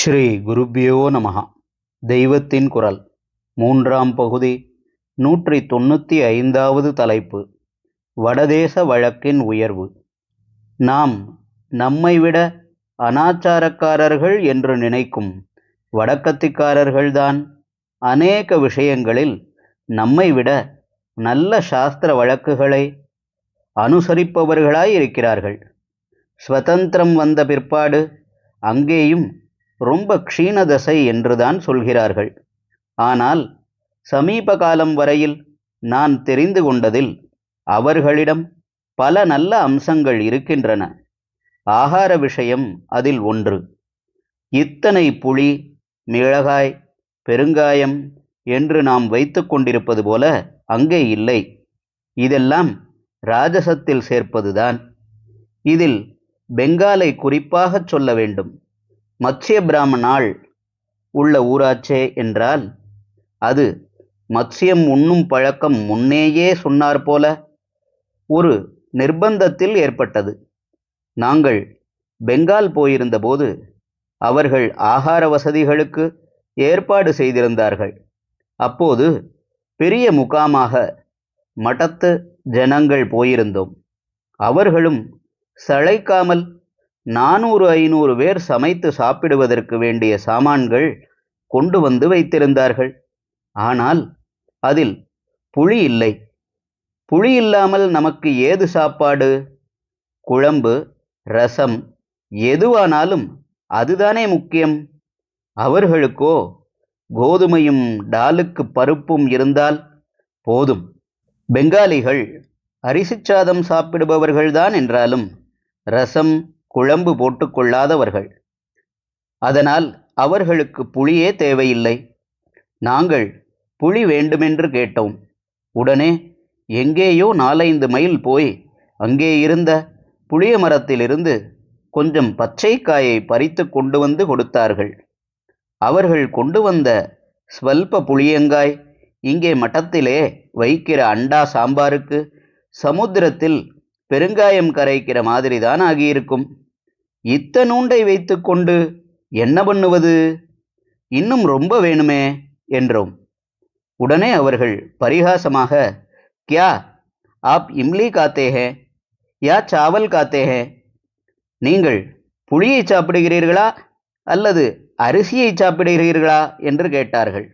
ஸ்ரீ குருப்பியோ நமகா தெய்வத்தின் குரல். மூன்றாம் பகுதி. நூற்றி தொண்ணூற்றி ஐந்தாவது தலைப்பு. வடதேச வழக்கின் உயர்வு. நாம் நம்மை விட அனாச்சாரக்காரர்கள் என்று நினைக்கும் வடக்கத்திக்காரர்கள்தான் அநேக விஷயங்களில் நம்மை விட நல்ல சாஸ்திர வழக்குகளை அனுசரிப்பவர்களாய் இருக்கிறார்கள் ஸ்வதந்திரம் வந்த பிற்பாடு அங்கேயும் ரொம்ப க்ஷீணதசை என்றுதான் சொல்கிறார்கள். ஆனால் சமீப காலம் வரையில் நான் தெரிந்து கொண்டதில் அவர்களிடம் பல நல்ல அம்சங்கள் இருக்கின்றன. ஆகார விஷயம் அதில் ஒன்று. இத்தனை புளி மிளகாய் பெருங்காயம் என்று நாம் வைத்து கொண்டிருப்பது போல அங்கே இல்லை. இதெல்லாம் ராஜசத்தில் சேர்ப்பதுதான். இதில் பெங்காலை குறிப்பாகச் சொல்ல வேண்டும். மத்ஸ்ய பிராமணாள் உள்ள ஊராச்சே என்றால் அது மத்ஸ்யம் உண்ணும் பழக்கம் முன்னேயே சொன்னார் போல ஒரு நிர்பந்தத்தில் ஏற்பட்டது. நாங்கள் பெங்கால் போயிருந்தபோது அவர்கள் ஆகார வசதிகளுக்கு ஏற்பாடு செய்திருந்தார்கள். அப்போது பெரிய முகாமாக மடத்து ஜனங்கள் போயிருந்தோம். அவர்களும் சளைக்காமல் நானூறு ஐநூறு பேர் சமைத்து சாப்பிடுவதற்கு வேண்டிய சாமான்கள் கொண்டு வந்து வைத்திருந்தார்கள். ஆனால் அதில் புளி இல்லை. புளி இல்லாமல் நமக்கு ஏது சாப்பாடு? குழம்பு ரசம் எதுவானாலும் அதுதானே முக்கியம். அவர்களுக்கோ கோதுமையும் டாலுக்கு பருப்பும் இருந்தால் போதும். பெங்காலிகள் அரிசிச்சாதம் சாப்பிடுபவர்கள்தான் என்றாலும் ரசம் குழம்பு போட்டுக்கொள்ளாதவர்கள் அதனால் அவர்களுக்கு புளியே தேவையில்லை. நாங்கள் புளி வேண்டுமென்று கேட்டோம். உடனே எங்கேயோ நாலைந்து மைல் போய் அங்கே இருந்த புளிய மரத்திலிருந்து கொஞ்சம் பச்சைக்காயை பறித்து கொண்டு வந்து கொடுத்தார்கள். அவர்கள் கொண்டு வந்த ஸ்வல்ப புளியங்காய் இங்கே மட்டத்திலே வைக்கிற அண்டா சாம்பாருக்கு சமுத்திரத்தில் பெருங்காயம் கரைக்கிற மாதிரிதான் ஆகியிருக்கும். இத்தனூண்டை வைத்துக்கொண்டு என்ன பண்ணுவது? இன்னும் ரொம்ப வேணுமே என்றோம். உடனே அவர்கள் பரிகாசமாக கியா ஆப் இம்லி காத்தேஹே யா சாவல் காத்தேஹே நீங்கள் புளியை சாப்பிடுகிறீர்களா அல்லது அரிசியை சாப்பிடுகிறீர்களா? என்று கேட்டார்கள்.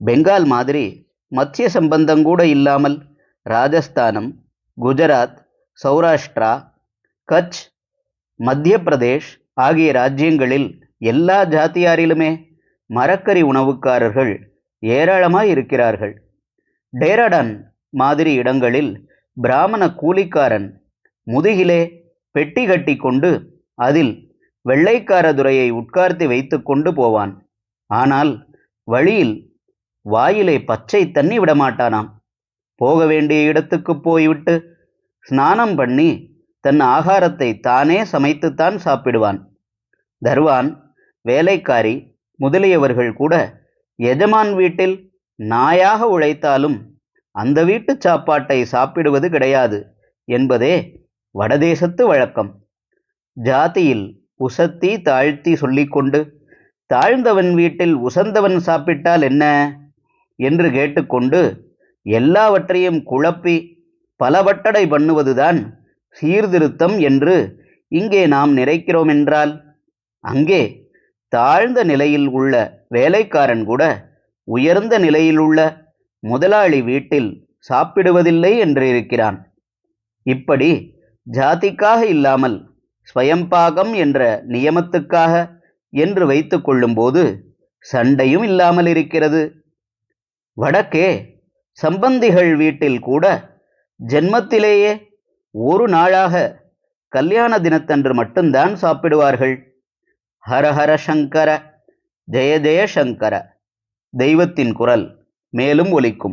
பெங்கால் மாதிரி மத்திய சம்பந்தம் கூட இல்லாமல் ராஜஸ்தானம் குஜராத் சௌராஷ்டிரா கட்ச் மத்திய பிரதேஷ் ஆகிய ராஜ்யங்களில் எல்லா ஜாத்தியாரிலுமே மரக்கறி உணவுக்காரர்கள் ஏராளமாய் இருக்கிறார்கள். டேராடன் மாதிரி இடங்களில் பிராமண கூலிக்காரன் முதுகிலே பெட்டி கட்டி கொண்டு அதில் வெள்ளைக்கார துறையை உட்கார்த்தி வைத்து கொண்டு போவான். ஆனால் வழியில் வாயிலே பச்சை தண்ணி விடமாட்டானாம். போக வேண்டிய இடத்துக்கு போய்விட்டு ஸ்நானம் பண்ணி தன் ஆகாரத்தை தானே சமைத்துத்தான் சாப்பிடுவான். தர்வான் வேலைக்காரி முதலியவர்கள் கூட எஜமான் வீட்டில் நாயாக உழைத்தாலும் அந்த வீட்டு சாப்பாட்டை சாப்பிடுவது கிடையாது என்பதே வடதேசத்து வழக்கம். ஜாதியில் உசத்தி தாழ்த்தி சொல்லிக்கொண்டு தாழ்ந்தவன் வீட்டில் உசந்தவன் சாப்பிட்டால் என்ன என்று கேட்டுக்கொண்டு எல்லாவற்றையும் குழப்பி பலவட்டடை பண்ணுவதுதான் சீர்திருத்தம் என்று இங்கே நாம் நிறைக்கிறோம் என்றால் அங்கே தாழ்ந்த நிலையில் உள்ள வேலைக்காரன் கூட உயர்ந்த நிலையில் உள்ள முதலாளி வீட்டில் சாப்பிடுவதில்லை என்றிருக்கிறான் இப்படி ஜாதிக்காக இல்லாமல் ஸ்வயம்பாகம் என்ற நியமத்துக்காக என்று வைத்து கொள்ளும்போது சண்டையும் இல்லாமல் இருக்கிறது. வடக்கே சம்பந்திகள் வீட்டில் கூட ஜென்மத்திலேயே ஒரு நாளாக கல்யாண தினத்தன்று மட்டும்தான் சாப்பிடுவார்கள். ஹரஹர சங்கர ஜெய ஜெயசங்கர தெய்வத்தின் குரல் மேலும் ஒலிக்கும்.